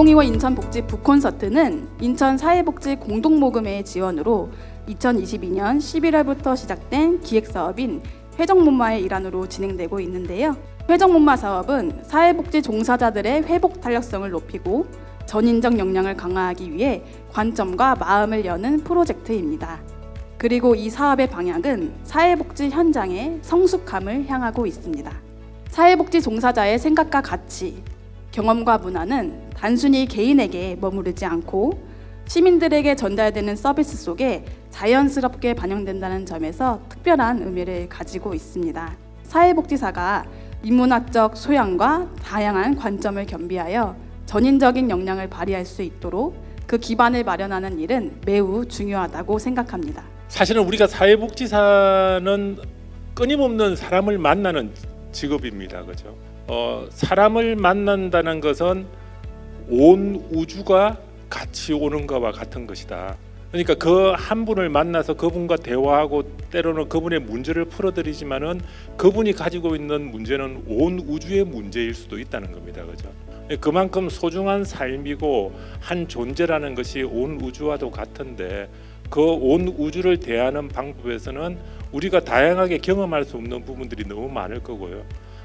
2025 인천복지 북콘서트는 인천 사회복지 공동모금회의 지원으로 2022년 11월부터 시작된 기획사업인 회정문마의 일환으로 진행되고 있는데요. 회정문마 사업은 사회복지 종사자들의 회복 탄력성을 높이고 전인적 역량을 강화하기 위해 관점과 마음을 여는 프로젝트입니다. 그리고 이 사업의 방향은 사회복지 현장의 성숙함을 향하고 있습니다. 사회복지 종사자의 생각과 가치, 경험과 문화는 단순히 개인에게 머무르지 않고 시민들에게 전달되는 서비스 속에 자연스럽게 반영된다는 점에서 특별한 의미를 가지고 있습니다. 사회복지사가 인문학적 소양과 다양한 관점을 겸비하여 전인적인 역량을 발휘할 수 있도록 그 기반을 마련하는 일은 매우 중요하다고 생각합니다. 사실은 우리가 사회복지사는 끊임없는 사람을 만나는 직업입니다. 그죠? 어, 사람을 만난다는 것은 온 우주가 같이 오는 것과 같은 것이다. 그러니까 그 한 분을 만나서 그분과 대화하고 때로는 그분의 문제를 풀어드리지만은 그분이 가지고 있는 문제는 온 우주의 문제일 수도 있다는 겁니다. 그죠? 그만큼 소중한 삶이고 한 존재라는 것이 온 우주와도 같은데 그 온 우주를 대하는 방법에서는 우리가 다양하게 경험할 수 없는 부분들이 너무 많을 거고요.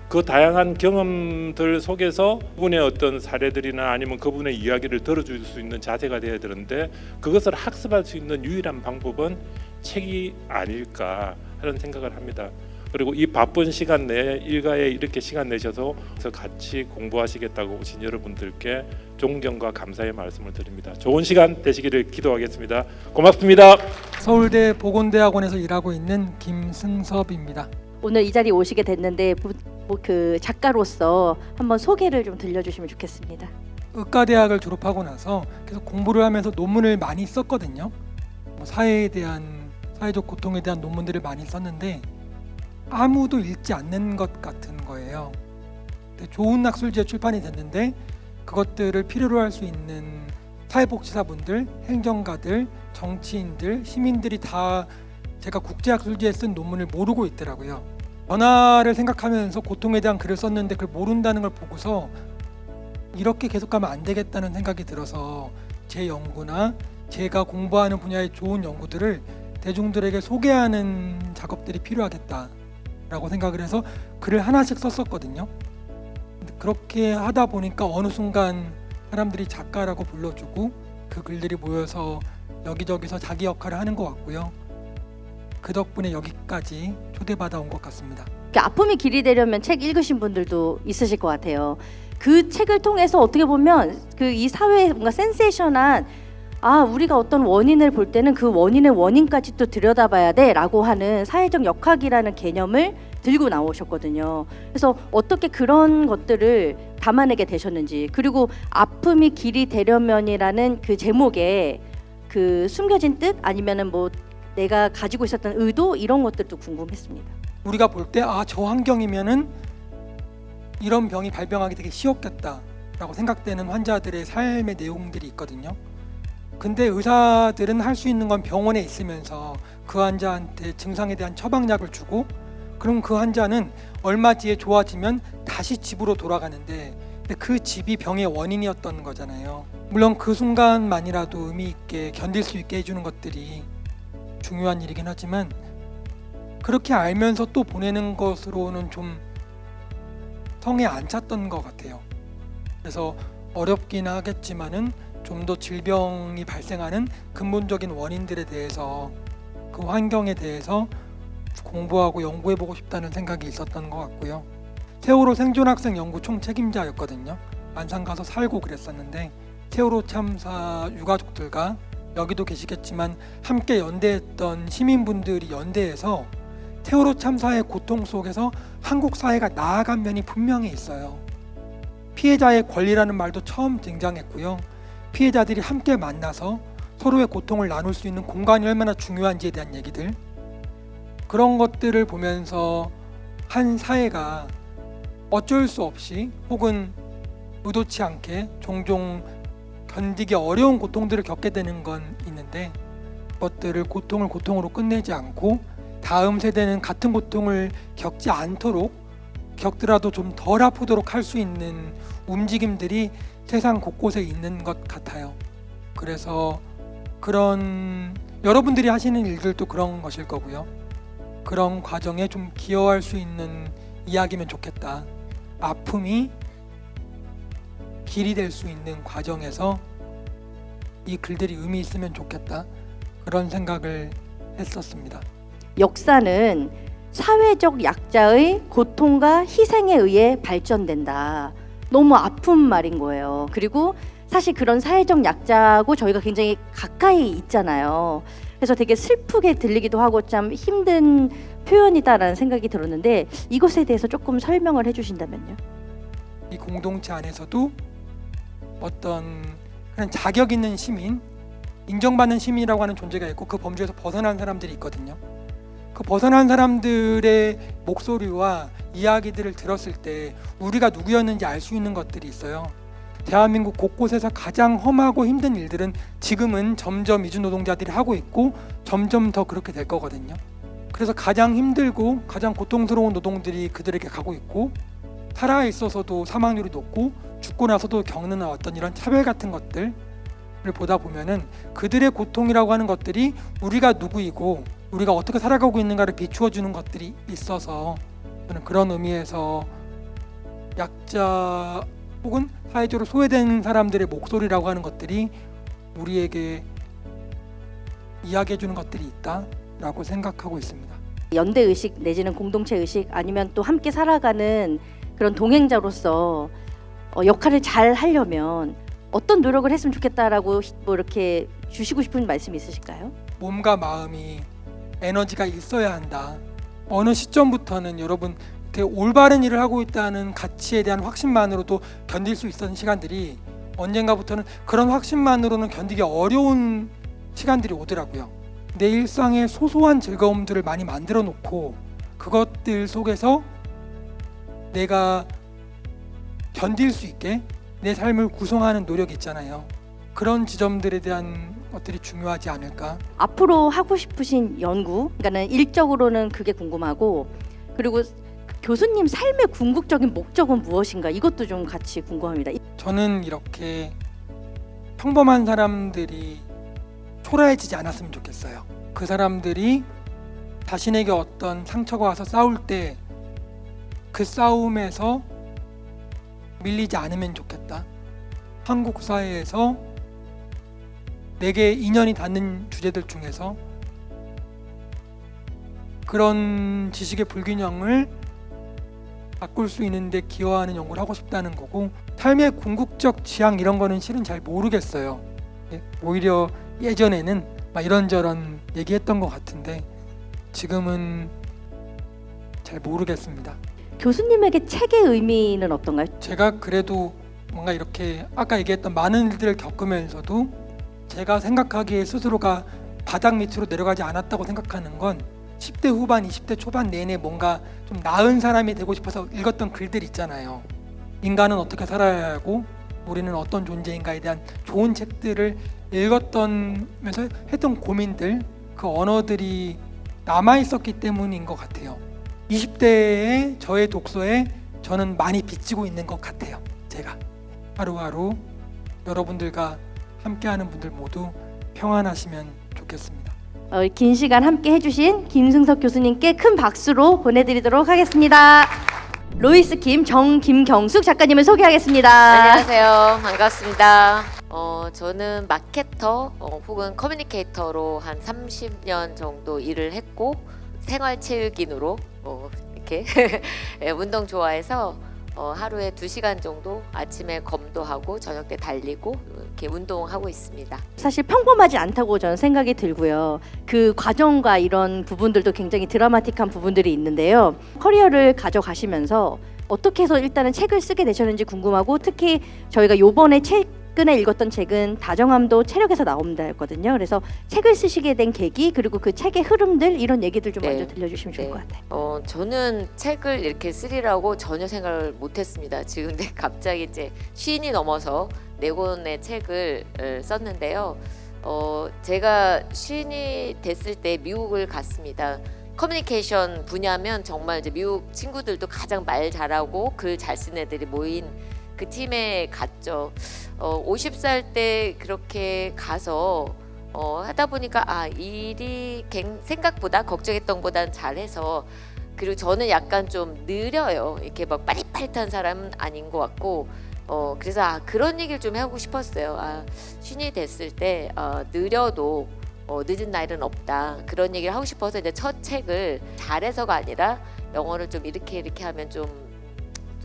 그 다양한 경험들 속에서 그분의 어떤 사례들이나 아니면 그분의 이야기를 들어줄 수 있는 자세가 되어야 되는데 그것을 학습할 수 있는 유일한 방법은 책이 아닐까 하는 생각을 합니다. 그리고 이 바쁜 시간 내에 일가에 이렇게 시간 내셔서 같이 공부하시겠다고 오신 여러분들께 존경과 감사의 말씀을 드립니다. 좋은 시간 되시기를 기도하겠습니다. 고맙습니다. 서울대 보건대학원에서 일하고 있는 김승섭입니다. 오늘 이 자리에 오시게 됐는데 부- 뭐그 작가로서 한번 소개를 좀 들려주시면 좋겠습니다. 의과대학을 졸업하고 나서 계속 공부를 하면서 논문을 많이 썼거든요. 뭐 사회에 대한 사회적 고통에 대한 논문들을 많이 썼는데 아무도 읽지 않는 것 같은 거예요. 좋은 학술지에 출판이 됐는데 그것들을 필요로 할 수 있는 사회복지사분들, 행정가들, 정치인들, 시민들이 다 제가 국제학술지에 쓴 논문을 모르고 있더라고요. 변화를 생각하면서 고통에 대한 글을 썼는데 그걸 모른다는 걸 보고서 이렇게 계속 가면 안 되겠다는 생각이 들어서 제 연구나 제가 공부하는 분야의 좋은 연구들을 대중들에게 소개하는 작업들이 필요하겠다라고 생각을 해서 글을 하나씩 썼었거든요. 그렇게 하다 보니까 어느 순간 사람들이 작가라고 불러주고 그 글들이 모여서 여기저기서 자기 역할을 하는 것 같고요. 그 덕분에 여기까지 초대받아 온 것 같습니다. 아픔이 길이 되려면 책 읽으신 분들도 있으실 것 같아요. 그 책을 통해서 어떻게 보면 그 이 사회의 뭔가 센세이션한 아 우리가 어떤 원인을 볼 때는 그 원인의 원인까지 또 들여다봐야 돼라고 하는 사회적 역학이라는 개념을 들고 나오셨거든요. 그래서 어떻게 그런 것들을 담아내게 되셨는지 그리고 아픔이 길이 되려면이라는 그 제목에 그 숨겨진 뜻 아니면은 뭐 내가 가지고 있었던 의도 이런 것들도 궁금했습니다. 우리가 볼 때 아 저 환경이면은 이런 병이 발병하기 되게 쉬웠겠다라고 생각되는 환자들의 삶의 내용들이 있거든요. 근데 의사들은 할 수 있는 건 병원에 있으면서 그 환자한테 증상에 대한 처방약을 주고 그럼 그 환자는 얼마 뒤에 좋아지면 다시 집으로 돌아가는데 그 집이 병의 원인이었던 거잖아요. 물론 그 순간만이라도 의미 있게 견딜 수 있게 해주는 것들이 중요한 일이긴 하지만 그렇게 알면서 또 보내는 것으로는 좀 성에 안 찼던 것 같아요. 그래서 어렵긴 하겠지만은 좀 더 질병이 발생하는 근본적인 원인들에 대해서 그 환경에 대해서 공부하고 연구해 보고 싶다는 생각이 있었던 것 같고요. 세월호 생존학생 연구 총 책임자였거든요. 안산 가서 살고 그랬었는데 세월호 참사 유가족들과 여기도 계시겠지만 함께 연대했던 시민분들이 연대해서 세월호 참사의 고통 속에서 한국 사회가 나아간 면이 분명히 있어요. 피해자의 권리라는 말도 처음 등장했고요. 피해자들이 함께 만나서 서로의 고통을 나눌 수 있는 공간이 얼마나 중요한지에 대한 얘기들 그런 것들을 보면서 한 사회가 어쩔 수 없이 혹은 의도치 않게 종종 견디기 어려운 고통들을 겪게 되는 건 있는데 그것들을 고통을 고통으로 끝내지 않고 다음 세대는 같은 고통을 겪지 않도록 겪더라도 좀 덜 아프도록 할 수 있는 움직임들이 세상 곳곳에 있는 것 같아요. 그래서 그런 여러분들이 하시는 일들도 그런 것일 거고요. 그런 과정에 좀 기여할 수 있는 이야기면 좋겠다. 아픔이 길이 될 수 있는 과정에서 이 글들이 의미 있으면 좋겠다. 그런 생각을 했었습니다. 역사는 사회적 약자의 고통과 희생에 의해 발전된다. 너무 아픈 말인 거예요. 그리고 사실 그런 사회적 약자고 저희가 굉장히 가까이 있잖아요. 그래서 되게 슬프게 들리기도 하고 참 힘든 표현이다라는 생각이 들었는데 이것에 대해서 조금 설명을 해주신다면요. 이 공동체 안에서도 어떤 그런 자격 있는 시민, 인정받는 시민이라고 하는 존재가 있고 그 범주에서 벗어난 사람들이 있거든요. 그 벗어난 사람들의 목소리와 이야기들을 들었을 때 우리가 누구였는지 알 수 있는 것들이 있어요. 대한민국 곳곳에서 가장 험하고 힘든 일들은 지금은 점점 이주 노동자들이 하고 있고 점점 더 그렇게 될 거거든요. 그래서 가장 힘들고 가장 고통스러운 노동들이 그들에게 가고 있고 살아 있어서도 사망률이 높고 죽고 나서도 겪는 어떤 이런 차별 같은 것들을 보다 보면은 그들의 고통이라고 하는 것들이 우리가 누구이고 우리가 어떻게 살아가고 있는가를 비추어 주는 것들이 있어서 저는 그런 의미에서 약자 혹은 사회적으로 소외된 사람들의 목소리라고 하는 것들이 우리에게 이야기해 주는 것들이 있다라고 생각하고 있습니다. 연대 의식 내지는 공동체 의식 아니면 또 함께 살아가는 그런 동행자로서 어, 역할을 잘 하려면 어떤 노력을 했으면 좋겠다라고 히- 뭐 이렇게 주시고 싶은 말씀 있으실까요? 몸과 마음이 에너지가 있어야 한다. 어느 시점부터는 여러분 이렇게 올바른 일을 하고 있다는 가치에 대한 확신만으로도 견딜 수 있었던 시간들이 언젠가부터는 그런 확신만으로는 견디기 어려운 시간들이 오더라고요. 내 일상의 소소한 즐거움들을 많이 만들어 놓고 그것들 속에서 내가 견딜 수 있게 내 삶을 구성하는 노력이 있잖아요. 그런 지점들에 대한 것들이 중요하지 않을까 앞으로 하고 싶으신 연구, 그러니까는 일적으로는 그게 궁금하고 그리고 교수님 삶의 궁극적인 목적은 무엇인가 이것도 좀 같이 궁금합니다. 저는 이렇게 평범한 사람들이 초라해지지 않았으면 좋겠어요. 그 사람들이 자신에게 어떤 상처가 와서 싸울 때 그 싸움에서 밀리지 않으면 좋겠다. 한국 사회에서 내게 인연이 닿는 주제들 중에서 그런 지식의 불균형을 바꿀 수 있는데 기여하는 연구를 하고 싶다는 거고 삶의 궁극적 지향 이런 거는 실은 잘 모르겠어요. 예, 오히려 예전에는 막 이런저런 얘기했던 것 같은데 지금은 잘 모르겠습니다. 교수님에게 책의 의미는 어떤가요? 제가 그래도 뭔가 이렇게 아까 얘기했던 많은 일들을 겪으면서도 제가 생각하기에 스스로가 바닥 밑으로 내려가지 않았다고 생각하는 건 10대 후반, 20대 초반 내내 뭔가 좀 나은 사람이 되고 싶어서 읽었던 글들 있잖아요. 인간은 어떻게 살아야 하고 우리는 어떤 존재인가에 대한 좋은 책들을 읽었던면서 했던 고민들 그 언어들이 남아 있었기 때문인 것 같아요. 20대의 저의 독서에 저는 많이 비치고 있는 것 같아요. 제가 하루하루 여러분들과 함께하는 분들 모두 평안하시면 좋겠습니다. 어, 긴 시간 함께 해주신 김승석 교수님께 큰 박수로 보내드리도록 하겠습니다. 로이스 김, 정 김경숙 작가님을 소개하겠습니다. 안녕하세요. 반갑습니다. 어, 저는 마케터 어, 혹은 커뮤니케이터로 한 30년 정도 일을 했고 생활체육인으로 어, 이렇게 예, 운동 좋아해서 어, 하루에 2시간 정도 아침에 검도 하고 저녁 때 달리고 이렇게 운동하고 있습니다. 사실 평범하지 않다고 저는 생각이 들고요. 그 과정과 이런 부분들도 굉장히 드라마틱한 부분들이 있는데요. 커리어를 가져가시면서 어떻게 해서 일단은 책을 쓰게 되셨는지 궁금하고 특히 저희가 요번에 최근에 읽었던 책은 다정함도 체력에서 나온다였거든요. 그래서 책을 쓰시게 된 계기 그리고 그 책의 흐름들 이런 얘기들 좀 네. 먼저 들려주시면 좋을 네. 것 같아요. 어, 저는 책을 이렇게 쓰리라고 전혀 생각을 못했습니다. 지금 근데 갑자기 이제 시인이 넘어서 네 권의 책을 어, 썼는데요. 어, 제가 시인이 됐을 때 미국을 갔습니다. 커뮤니케이션 분야면 정말 이제 미국 친구들도 가장 말 잘하고 글잘 쓰는 애들이 모인 그 팀에 갔죠. 어, 50살 때 그렇게 가서 어, 하다 보니까 아 일이 갱- 생각보다 걱정했던 보단 잘해서 그리고 저는 약간 좀 느려요. 이렇게 막 빠릿빠릿한 사람은 아닌 것 같고 어 그래서 아 그런 얘기를 좀 하고 싶었어요. 아 신이 됐을 때 어, 느려도 어, 늦은 날은 없다 그런 얘기를 하고 싶어서 이제 첫 책을 잘해서가 아니라 영어를 좀 이렇게 이렇게 하면 좀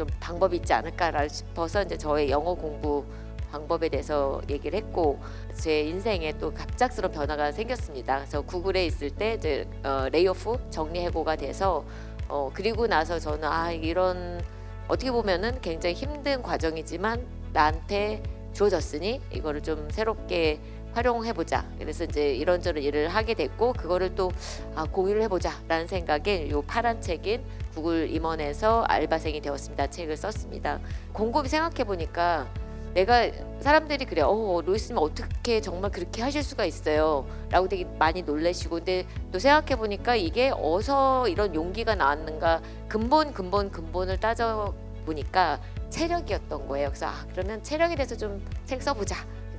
좀 방법이 있지 않을까라 싶어서 이제 저의 영어 공부 방법에 대해서 얘기를 했고 제 인생에 또 갑작스러운 변화가 생겼습니다. 그래서 구글에 있을 때 이제 어, 레이오프 정리 해고가 돼서 어, 그리고 나서 저는 아 이런 어떻게 보면은 굉장히 힘든 과정이지만 나한테 주어졌으니 이거를 좀 새롭게 활용해 보자. 그래서 이제 이런저런 일을 하게 됐고 그거를 또 아, 공유를 해보자라는 생각에 요 파란 책인 구글 임원에서 알바생이 되었습니다. 책을 썼습니다. 곰곰이 생각해 보니까 내가 사람들이 그래, 어 로이스님 어떻게 정말 그렇게 하실 수가 있어요?라고 되게 많이 놀래시고, 근데 또 생각해 보니까 이게 어서 이런 용기가 나왔는가 근본 근본 근본을 따져 보니까 체력이었던 거예요. 그래서 아, 그러면 체력에 대해서 좀 책 써보자.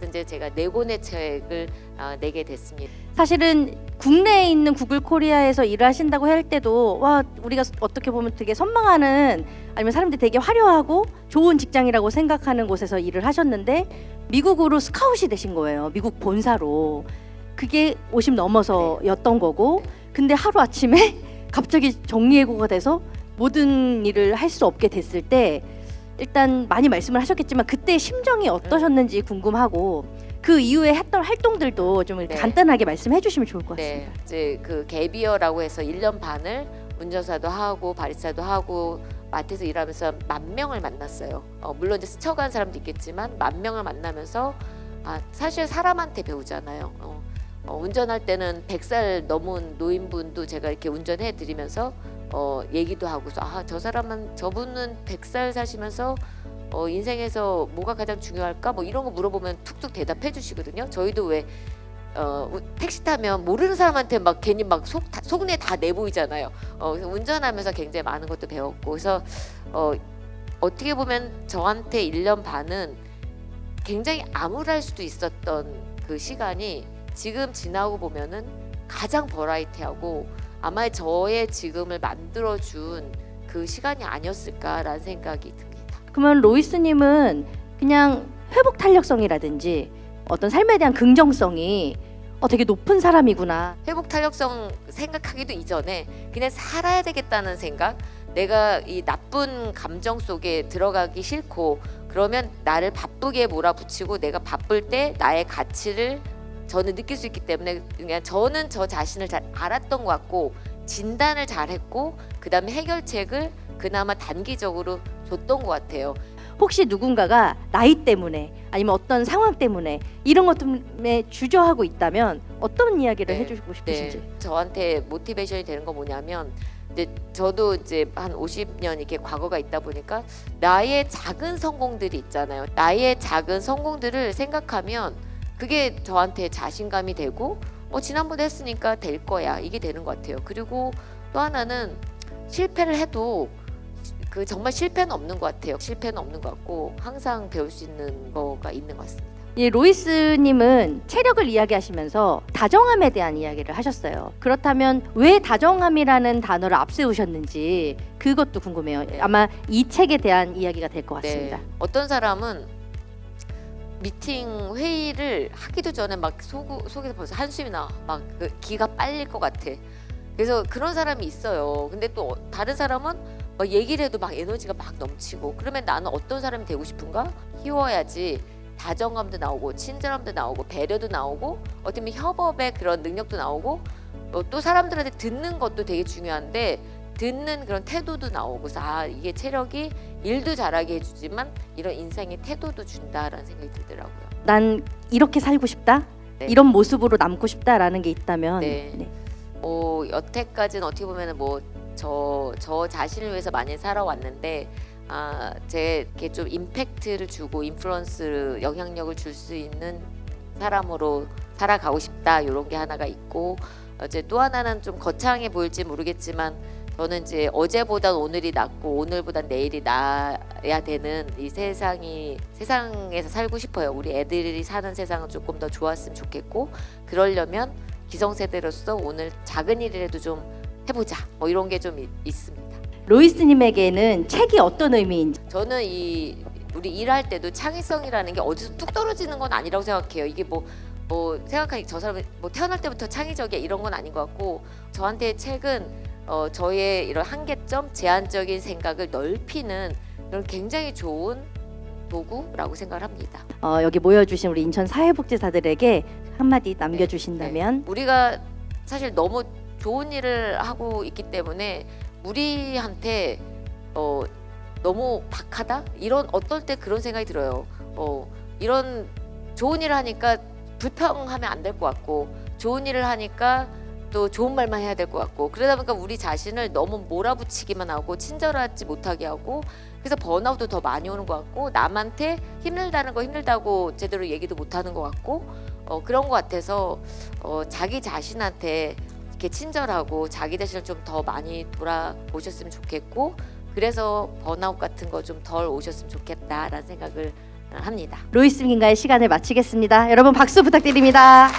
이제 제가 네 권의 책을 아, 내게 됐습니다. 사실은 국내에 있는 구글 코리아에서 일을 하신다고 할 때도 와 우리가 어떻게 보면 되게 선망하는 아니면 사람들이 되게 화려하고 좋은 직장이라고 생각하는 곳에서 일을 하셨는데 미국으로 스카웃이 되신 거예요. 미국 본사로 그게 50 넘어서였던 거고 근데 하루 아침에 갑자기 정리해고가 돼서 모든 일을 할 수 없게 됐을 때 일단 많이 말씀을 하셨겠지만 그때 심정이 어떠셨는지 궁금하고 그 이후에 했던 활동들도 좀 이렇게 네. 간단하게 말씀해 주시면 좋을 것 네, 같습니다. 이제 그 갭이어라고 해서 1년 반을 운전사도 하고 바리스타도 하고 마트에서 일하면서 만 명을 만났어요. 어, 물론 이제 스쳐간 사람도 있겠지만 만 명을 만나면서 아 사실 사람한테 배우잖아요. 어, 어, 운전할 때는 100살 넘은 노인분도 제가 이렇게 운전해 드리면서 어, 얘기도 하고서 아 저 사람은 저분은 100살 사시면서 어, 인생에서 뭐가 가장 중요할까 뭐 이런 거 물어보면 툭툭 대답해 주시거든요. 저희도 왜 어, 우- 택시 타면 모르는 사람한테 막 괜히 막 속 속내 다 내보이잖아요. 어, 운전하면서 굉장히 많은 것도 배웠고 그래서 어, 어떻게 보면 저한테 1년 반은 굉장히 암울할 수도 있었던 그 시간이 지금 지나고 보면은 가장 버라이티하고 아마 저의 지금을 만들어준 그 시간이 아니었을까라는 생각이 듭니다. 그러면 로이스님은 그냥 회복 탄력성이라든지 어떤 삶에 대한 긍정성이 어, 되게 높은 사람이구나. 회복 탄력성 생각하기도 이전에 그냥 살아야 되겠다는 생각 내가 이 나쁜 감정 속에 들어가기 싫고 그러면 나를 바쁘게 몰아붙이고 내가 바쁠 때 나의 가치를 저는 느낄 수 있기 때문에 그냥 저는 저 자신을 잘 알았던 것 같고 진단을 잘했고 그 다음에 해결책을 그나마 단기적으로 줬던 것 같아요. 혹시 누군가가 나이 때문에 아니면 어떤 상황 때문에 이런 것 때문에 주저하고 있다면 어떤 이야기를 네, 해주고 싶으신지. 네, 저한테 모티베이션이 되는 건 뭐냐면 이제 저도 이제 한 50년 이렇게 과거가 있다 보니까 나의 작은 성공들이 있잖아요. 나의 작은 성공들을 생각하면 그게 저한테 자신감이 되고 어 지난번에 했으니까 될 거야 이게 되는 것 같아요. 그리고 또 하나는 실패를 해도 그 정말 실패는 없는 것 같아요. 실패는 없는 것 같고 항상 배울 수 있는 거가 있는 것 같습니다. 예, 로이스님은 체력을 이야기하시면서 다정함에 대한 이야기를 하셨어요. 그렇다면 왜 다정함이라는 단어를 앞세우셨는지 그것도 궁금해요. 아마 이 책에 대한 이야기가 될 것 같습니다. 네. 어떤 사람은 미팅 회의를 하기도 전에 막 속, 속에서 벌써 한숨이 나. 막 그 기가 빨릴 것 같아. 그래서 그런 사람이 있어요. 근데 또 어- 다른 사람은 막 얘기를 해도 막 에너지가 막 넘치고 그러면 나는 어떤 사람이 되고 싶은가? 키워야지 다정함도 나오고 친절함도 나오고 배려도 나오고 어떻게 보면 협업의 그런 능력도 나오고 어, 또 사람들한테 듣는 것도 되게 중요한데 듣는 그런 태도도 나오고 그래서 아 이게 체력이 일도 잘하게 해주지만 이런 인생의 태도도 준다라는 생각이 들더라고요. 난 이렇게 살고 싶다. 네. 이런 모습으로 남고 싶다라는 게 있다면 네. 네. 뭐 여태까지는 어떻게 보면은 뭐저저 자신을 위해서 많이 살아왔는데 아, 제 이렇게 좀 임팩트를 주고 인플루언스 영향력을 줄 수 있는 사람으로 살아가고 싶다 이런 게 하나가 있고 어제 또 하나는 좀 거창해 보일지 모르겠지만 저는 이제 어제보단 오늘이 낫고 오늘보단 내일이 나아야 되는 이 세상이 세상에서 살고 싶어요. 우리 애들이 사는 세상은 조금 더 좋았으면 좋겠고 그러려면 기성세대로서 오늘 작은 일이라도 좀 해보자. 뭐 이런 게 좀 있습니다. 로이스님에게는 책이 어떤 의미인지 저는 이 우리 일할 때도 창의성이라는 게 어디서 뚝 떨어지는 건 아니라고 생각해요. 이게 뭐 뭐 생각하기 저 사람이 뭐 태어날 때부터 창의적이야 이런 건 아닌 것 같고 저한테 책은 어, 저의 이런 한계점, 제한적인 생각을 넓히는 그런 굉장히 좋은 도구라고 생각을 합니다. 어, 여기 모여주신 우리 인천 사회복지사들에게 한마디 남겨주신다면 네. 우리가 사실 너무 좋은 일을 하고 있기 때문에 우리한테 어, 너무 박하다 이런 어떨 때 그런 생각이 들어요. 어, 이런 좋은 일을 하니까 불평하면 안 될 것 같고 좋은 일을 하니까 또 좋은 말만 해야 될 것 같고 그러다 보니까 우리 자신을 너무 몰아붙이기만 하고 친절하지 못하게 하고 그래서 번아웃도 더 많이 오는 것 같고 남한테 힘들다는 거 힘들다고 제대로 얘기도 못하는 것 같고 어, 그런 것 같아서 어, 자기 자신한테 이렇게 친절하고 자기 자신을 좀 더 많이 돌아보셨으면 좋겠고 그래서 번아웃 같은 거 좀 덜 오셨으면 좋겠다라는 생각을 합니다. 로이스님과의 시간을 마치겠습니다. 여러분 박수 부탁드립니다.